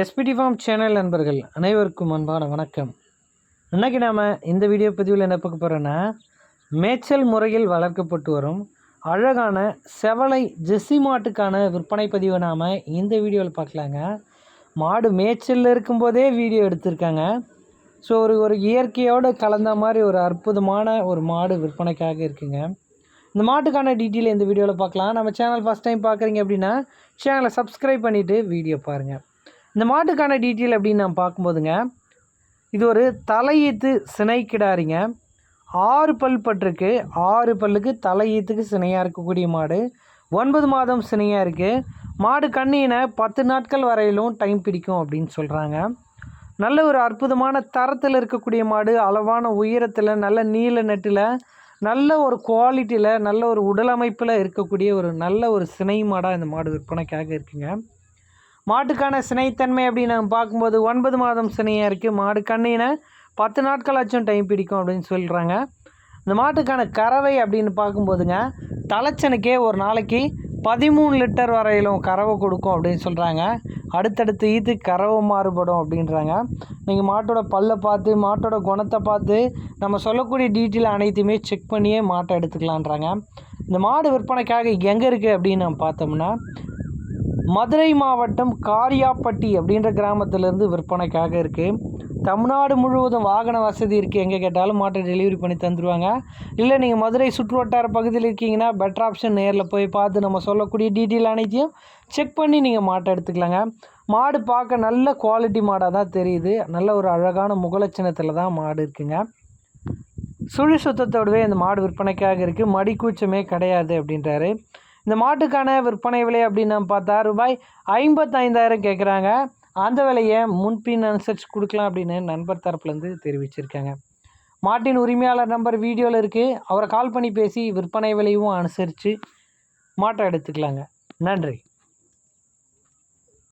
SPD form channel நண்பர்கள் அனைவருக்கும் அன்பான வணக்கம். இன்றைக்கி நாம் இந்த வீடியோ பதிவில் என்ன பார்க்க போகிறோன்னா மேய்ச்சல் முறையில் வளர்க்கப்பட்டு வரும் அழகான செவலை ஜெஸ்ஸி மாட்டுக்கான விற்பனை பதிவை நாம் இந்த வீடியோவில் பார்க்கலாங்க. மாடு மேய்ச்சலில் இருக்கும்போதே வீடியோ எடுத்திருக்காங்க. ஸோ ஒரு ஒரு இயற்கையோடு கலந்த மாதிரி ஒரு அற்புதமான ஒரு மாடு விற்பனைக்காக இருக்குங்க. இந்த மாட்டுக்கான டீட்டெயில் இந்த வீடியோவில் பார்க்கலாம். நம்ம சேனல் ஃபஸ்ட் டைம் பார்க்குறீங்க அப்படின்னா சேனலை சப்ஸ்கிரைப் பண்ணிவிட்டு வீடியோ பாருங்கள் இந்த மாட்டுக்கான டீட்டெயில் அப்படின்னு நான் பார்க்கும்போதுங்க இது ஒரு தலையீத்து சினை கிடாரிங்க. ஆறு பல் பட்டிருக்கு. ஆறு பல்லுக்கு தலையீத்துக்கு சினையாக இருக்கக்கூடிய மாடு. ஒன்பது மாதம் சினையாக இருக்குது மாடு கண்ணினை பத்து நாட்கள் வரையிலும் டைம் பிடிக்கும் அப்படின்னு சொல்கிறாங்க நல்ல ஒரு அற்புதமான தரத்தில் இருக்கக்கூடிய மாடு. அளவான உயரத்தில் நல்ல நீல நெட்டில் நல்ல ஒரு குவாலிட்டியில் நல்ல ஒரு உடலமைப்பில் இருக்கக்கூடிய ஒரு நல்ல ஒரு சினை மாடாக இந்த மாடு விற்பனைக்காக இருக்குங்க. மாட்டுக்கான சினைத்தன்மை அப்படின்னு நம்ம பார்க்கும்போது ஒன்பது மாதம் சினையாக இருக்குது மாடு கண்ணினை பத்து நாட்களாச்சும் டைம் பிடிக்கும் அப்படின்னு சொல்கிறாங்க இந்த மாட்டுக்கான கறவை அப்படின்னு பார்க்கும்போதுங்க தலைச்சனுக்கே ஒரு நாளைக்கு பதிமூணு லிட்டர் வரையிலும் கறவை கொடுக்கும் அப்படின்னு சொல்கிறாங்க அடுத்தடுத்து ஈத்து கறவை மாறுபடும் அப்படின்றாங்க. நீங்கள் மாட்டோட பல்லை பார்த்து மாட்டோட குணத்தை பார்த்து நம்ம சொல்லக்கூடிய டீட்டெயில் அனைத்தையுமே செக் பண்ணியே மாட்டை எடுத்துக்கலான்றாங்க. இந்த மாடு விற்பனைக்காக எங்கே இருக்குது அப்படின்னு நம்ம பார்த்தோம்னா மதுரை மாவட்டம் காரியாப்பட்டி அப்படின்ற கிராமத்திலேருந்து விற்பனைக்காக இருக்குது தமிழ்நாடு முழுவதும் வாகன வசதி இருக்குது எங்கே கேட்டாலும் மாட்டை டெலிவரி பண்ணி தந்துடுவாங்க இல்லை நீங்கள் மதுரை சுற்றுவட்டார பகுதியில் இருக்கீங்கன்னா பெட்டர் ஆப்ஷன் நேரில் போய் பார்த்து நம்ம சொல்லக்கூடிய டீட்டெயில் அனைத்தையும் செக் பண்ணி நீங்கள் மாட்டை எடுத்துக்கலாங்க. மாடு பார்க்க நல்ல குவாலிட்டி மாடாக தான் தெரியுது. நல்ல ஒரு அழகான முகலட்சணத்தில் தான் மாடு இருக்குங்க. சுழி சுத்தத்தோடவே இந்த மாடு விற்பனைக்காக இருக்குது மடிக்கூச்சமே கிடையாது அப்படின்றாரு. இந்த மாட்டுக்கான விற்பனை விலை அப்படின்னு பார்த்தா ரூபாய் ஐம்பத்தைந்தாயிரம் கேட்குறாங்க. அந்த விலையை முன்பின் அனுசரித்து கொடுக்கலாம் அப்படின்னு நண்பர் தரப்புலேருந்து தெரிவிச்சிருக்காங்க. மாட்டின் உரிமையாளர் நம்பர் வீடியோவில் இருக்குது அவரை கால் பண்ணி பேசி விற்பனை விலையும் அனுசரித்து மாட்டை எடுத்துக்கலாங்க. நன்றி.